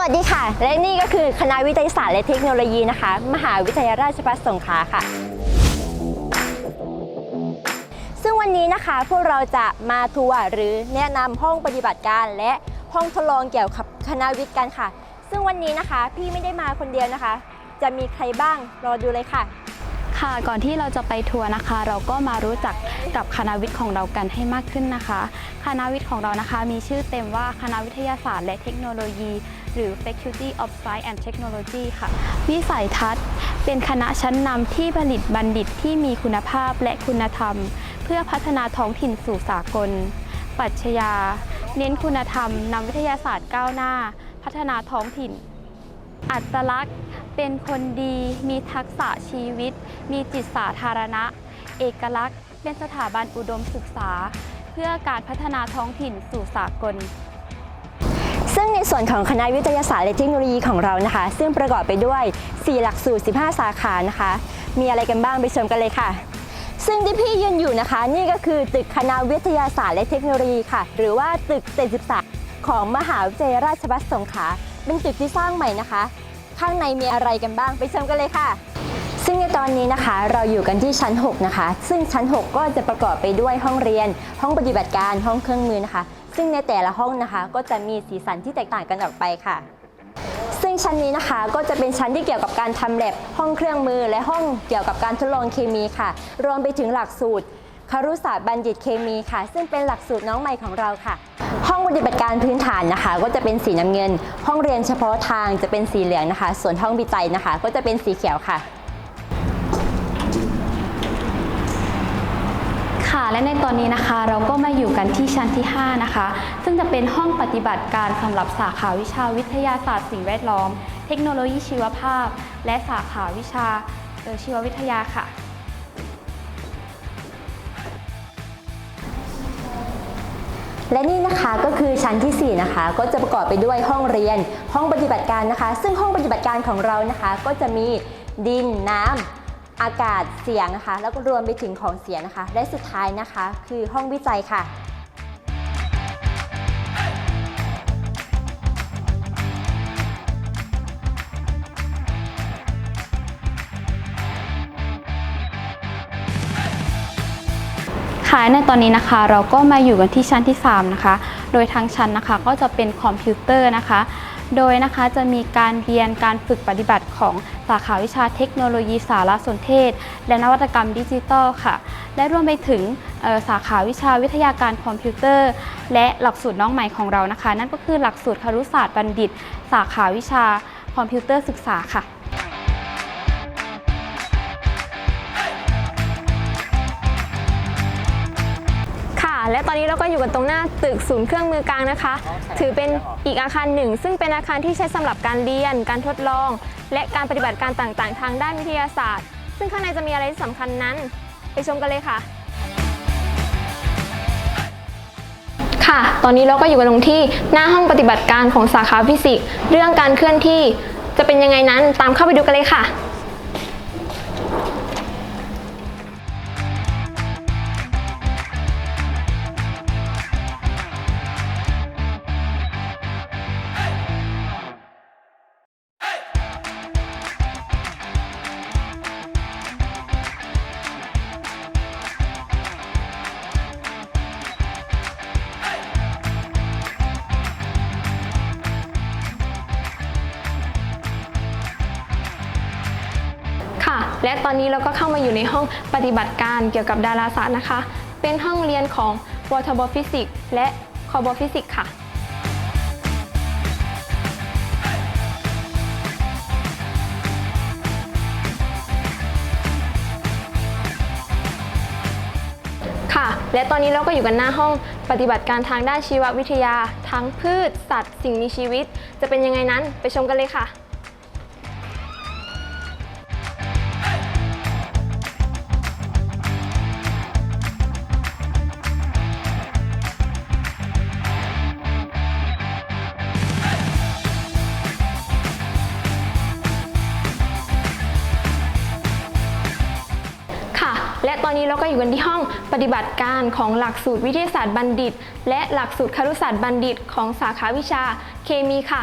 วัสดีค่ะ และนี่ก็คือคณะวิทยาศาสตร์และเทคโนโลยีนะคะ มหาวิทยาลัยราชภัฏสงขลาค่ะ ซึ่งวันนี้นะคะพวกเราจะมาทัวร์หรือแนะนำห้องปฏิบัติการ และห้องทดลองเกี่ยวกับคณะวิทย์กันค่ะ ซึ่งวันนี้นะคะพี่ไม่ได้มาคนเดียวนะคะ จะมีใครบ้างรอดูเลยค่ะ ค่ะก่อนที่เราจะไปทัวร์นะคะ เราก็มารู้จักกับคณะวิทย์ของเรากันให้มากขึ้นนะคะ คณะวิทย์ของเรานะคะ มีชื่อเต็มว่าคณะวิทยาศาสตร์และเทคโนโลยี หรือ Faculty of Science and Technology ค่ะ วิสัยทัศน์ เป็นคณะชั้นนำที่ผลิตบัณฑิตที่มีคุณภาพและคุณธรรม เพื่อพัฒนาท้องถิ่นสู่สากลปรัชญา เน้นคุณธรรมนำวิทยาศาสตร์ก้าวหน้า พัฒนาท้องถิ่น อัตลักษณ์ เป็นคนดี มีทักษะชีวิต มีจิตสาธารณะ เอกลักษณ์ เป็นสถาบันอุดมศึกษา เพื่อการพัฒนาท้องถิ่นสู่สากล งในส่วนของคณะวิทยาศาสตร์และเทคโนโลยีของเรานะคะ ซึ่งประกอบไปด้วย 4 หลักสูตร 15 สาขานะคะ มีอะไรกันบ้างไปชมกันเลยค่ะ ซึ่งที่พี่ยืนอยู่นะคะ นี่ก็คือตึกคณะวิทยาศาสตร์และเทคโนโลยีค่ะ หรือว่าตึก 73 ของมหาวิทยาลัยราชภัฏสงขลาเป็นตึกที่สร้างใหม่นะคะ ข้างในมีอะไรกันบ้างไปชมกันเลยค่ะซึ่งในตอนนี้นะคะเราอยู่กันที่ชั้น 6 นะคะ ซึ่งชั้น 6 ก็จะประกอบไปด้วยห้องเรียน ห้องปฏิบัติการห้องเครื่องมือนะคะ ซึ่งในแต่ละห้องนะคะ ก็จะมีสีสันที่แตกต่างกันออกไปค่ะ ซึ่งชั้นนี้นะคะก็จะเป็นชั้นที่เกี่ยวกับการทำแลบห้องเครื่องมือ และห้องเกี่ยวกับการทดลองเคมีค่ะ รวมไปถึงหลักสูตรคารุศาสตร์บัณฑิตเคมีค่ะ ซึ่งเป็นหลักสูตรน้องใหม่ของเราค่ะ ห้องปฏิบัติการพื้นฐานนะคะ ก็จะเป็นสีน้ำเงิน ห้องเรียนเฉพาะทางจะเป็นสีเหลืองนะคะ ส่วนห้องวิจัยนะคะ ก็จะเป็นสีเขียวค่ะ และในตอนนี้นะคะเราก็มาอยู่กันที่ชั้นที่ 5 นะคะ ซึ่งจะเป็นห้องปฏิบัติการสำหรับสาขาวิชาวิทยาศาสตร์สิ่งแวดล้อม เทคโนโลยีชีวภาพ และสาขาวิชาชีววิทยาค่ะ และนี่นะคะก็คือชั้นทีสี่4 นะคะ ก็จะประกอบไปด้วยห้องเรียน ห้องปฏิบัติการนะคะ ซึ่งห้องปฏิบัติการของเรานะคะ ก็จะมีดินน้ำ อากาศเสียงนะคะ แล้วก็รวมไปถึงของเสียนะคะ และสุดท้ายนะคะ คือห้องวิจัยค่ะค่ะในตอนนี้นะคะเราก็มาอยู่กันที่ชั้นที่ 3 นะคะ โดยทางชั้นนะคะก็จะเป็นคอมพิวเตอร์นะคะ โดยนะคะจะมีการเรียนการฝึกปฏิบัติของสาขาวิชาเทคโนโลยีสารสนเทศ และนวัตกรรมดิจิทัลค่ะ และรวมไปถึงสาขาวิชาวิทยาการคอมพิวเตอร์ และหลักสูตรน้องใหม่ของเรานะคะ นั่นก็คือหลักสูตรครุศาสตร์บัณฑิต สาขาวิชาคอมพิวเตอร์ศึกษาค่ะ ค่ะ และตอนนี้เราก็อยู่กันตรงหน้าตึกศูนย์เครื่องมือกลางนะคะ ถือเป็นอีกอาคารหนึ่ง ซึ่งเป็นอาคารที่ใช้สำหรับการเรียน การทดลอง และการปฏิบัติการต่างๆ ทางด้านวิทยาศาสตร์ ซึ่งข้างในจะมีอะไรที่สำคัญนั้น ไปชมกันเลยค่ะ ค่ะ ตอนนี้เราก็อยู่กันตรงที่หน้าห้องปฏิบัติการของสาขาฟิสิกส์เรื่องการเคลื่อนที่จะเป็นยังไงนั้นตามเข้าไปดูกันเลยค่ะ อนนี้เราก็เข้ามาอยู่ในห้องปฏิบัติการเกี่ยวกับดาราศาสตร์นะคะ เป็นห้องเรียนของวทบฟิสิกส์และคบฟิสิกส์ค่ะ ค่ะ และตอนนี้เราก็อยู่กันหน้าห้องปฏิบัติการทางด้านชีววิทยา ทั้งพืช สัตว์ สิ่งมีชีวิต จะเป็นยังไงนั้นไปชมกันเลยค่ะ อนนี้เราก็อยู่กันที่ห้องปฏิบัติการของหลักสูตรวิทยาศาสตร์บัณฑิต และหลักสูตรครุศาสตร์บัณฑิต ของสาขาวิชาเคมีค่ะ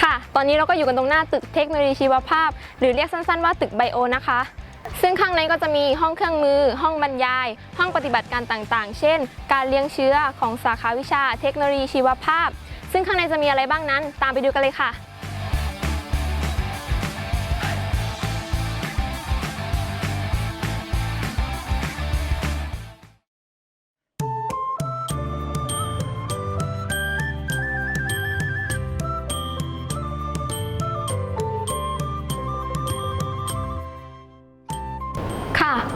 ค่ะ ตอนนี้เราก็อยู่กันตรงหน้าตึกเทคโนโลยีชีวภาพ หรือเรียกสั้นๆว่าตึกไบโอนะคะ ซึ่งข้างในก็จะมีห้องเครื่องมือ ห้องบรรยาย ห้องปฏิบัติการต่างๆ เช่น การเลี้ยงเชื้อของสาขาวิชา เทคโนโลยีชีวภาพ ซึ่งข้างในจะมีอะไรบ้างนั้น ตามไปดูกันเลยค่ะ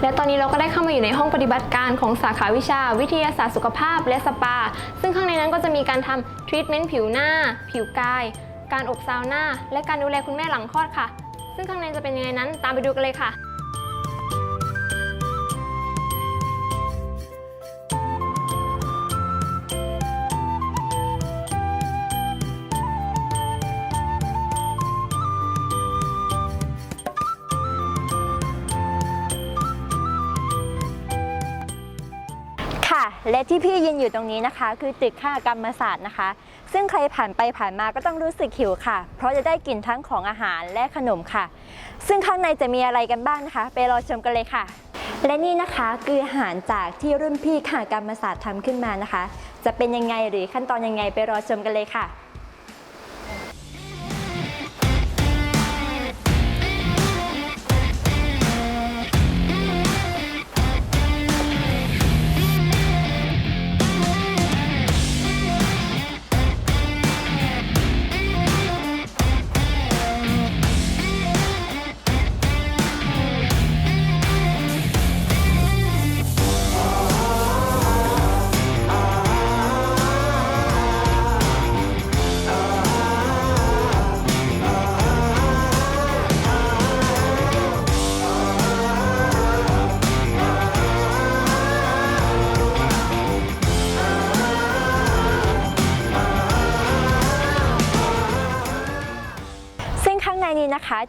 และตอนนี้เราก็ได้เข้ามาอยู่ในห้องปฏิบัติการของสาขาวิชา วิทยาศาสตร์สุขภาพและสปา ซึ่งข้างในนั้นก็จะมีการทำทรีทเมนต์ผิวหน้า ผิวกาย การอบซาวน่า และการดูแลคุณแม่หลังคลอดค่ะ ซึ่งข้างในจะเป็นยังไงนั้นตามไปดูกันเลยค่ะ ค่ะ และที่พี่ยืนอยู่ตรงนี้นะคะ คือตึกข้ากรรมศาสตร์นะคะ ซึ่งใครผ่านไปผ่านมาก็ต้องรู้สึกหิวค่ะ เพราะจะได้กลิ่นทั้งของอาหารและขนมค่ะ ซึ่งข้างในจะมีอะไรกันบ้างนะคะ ไปรอชมกันเลยค่ะ และนี่นะคะคืออาหารจากที่รุ่นพี่ข้ากรรมศาสตร์ทำขึ้นมานะคะ จะเป็นยังไงหรือขั้นตอนยังไงไปรอชมกันเลยค่ะ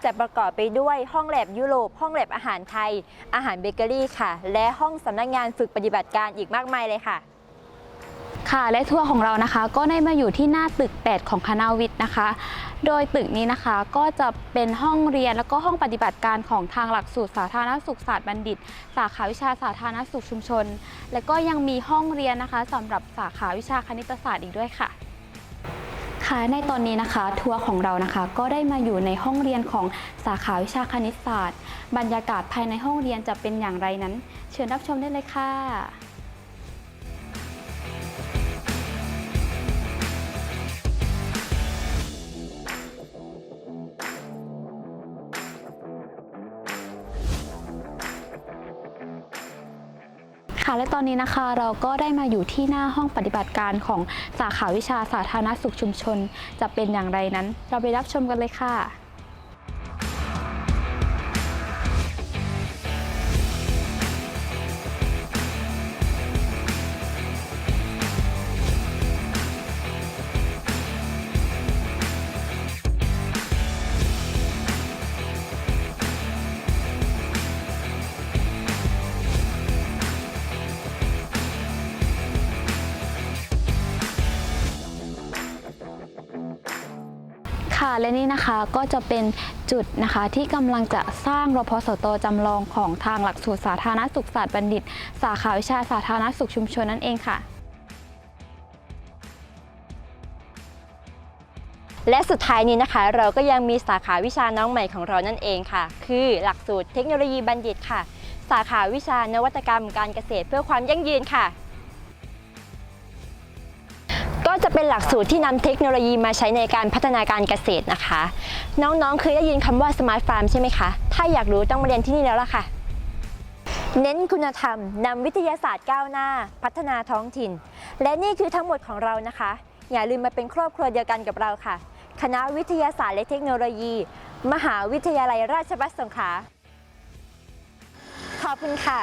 จะประกอบไปด้วยห้องแลบยุโรป ห้องแลบอาหารไทย อาหารเบเกอรี่ค่ะ และห้องสำนักงานฝึกปฏิบัติการอีกมากมายเลยค่ะค่ะและทัวร์ของเรานะคะก็ได้มาอยู่ที่หน้าตึก 8 ของคณะวิทย์นะคะ โดยตึกนี้นะคะก็จะเป็นห้องเรียนแล้วก็ห้องปฏิบัติการของทางหลักสูตรสาธารณสุขศาสตร์บัณฑิต สาขาวิชาสาธารณสุขชุมชน และก็ยังมีห้องเรียนนะคะสำหรับสาขาวิชาคณิตศาสตร์อีกด้วยค่ะ ค่ะในตอนนี้นะคะทัวร์ของเรานะคะ ก็ได้มาอยู่ในห้องเรียนของสาขาวิชาคณิตศาสตร์ บรรยากาศภายในห้องเรียนจะเป็นอย่างไรนั้น เชิญรับชมได้เลยค่ะ ค่ะและตอนนี้นะคะเราก็ได้มาอยู่ที่หน้าห้องปฏิบัติการของสาขาวิชาสาธารณสุขชุมชน จะเป็นอย่างไรนั้น เราไปรับชมกันเลยค่ะ ค่ะและนี่นะคะก็จะเป็นจุดนะคะที่กำลังจะสร้างรพสตจำลองของทางหลักสูตรสาธารณสุขศาสตร์บัณฑิต สาขาวิชาสาธารณสุขชุมชนนั่นเองค่ะและสุดท้ายนี้นะคะ เราก็ยังมีสาขาวิชาน้องใหม่ของเรานั่นเองค่ะ คือหลักสูตรเทคโนโลยีบัณฑิตค่ะ สาขาวิชานวัตกรรมการเกษตรเพื่อความยั่งยืนค่ะ ก็จะเป็นหลักสูตรที่นำเทคโนโลยีมาใช้ในการพัฒนาการเกษตรนะคะ น้องๆ เคยได้ยินคำว่าสมาร์ทฟาร์มใช่ไหมคะ ถ้าอยากรู้ต้องมาเรียนที่นี่แล้วล่ะค่ะ เน้นคุณธรรมนำวิทยาศาสตร์ก้าวหน้า พัฒนาท้องถิ่น และนี่คือทั้งหมดของเรานะคะ อย่าลืมมาเป็นครอบครัวเดียวกันกับเราค่ะ คณะวิทยาศาสตร์และเทคโนโลยี มหาวิทยาลัยราชภัฏสงขลาขอบคุณค่ะ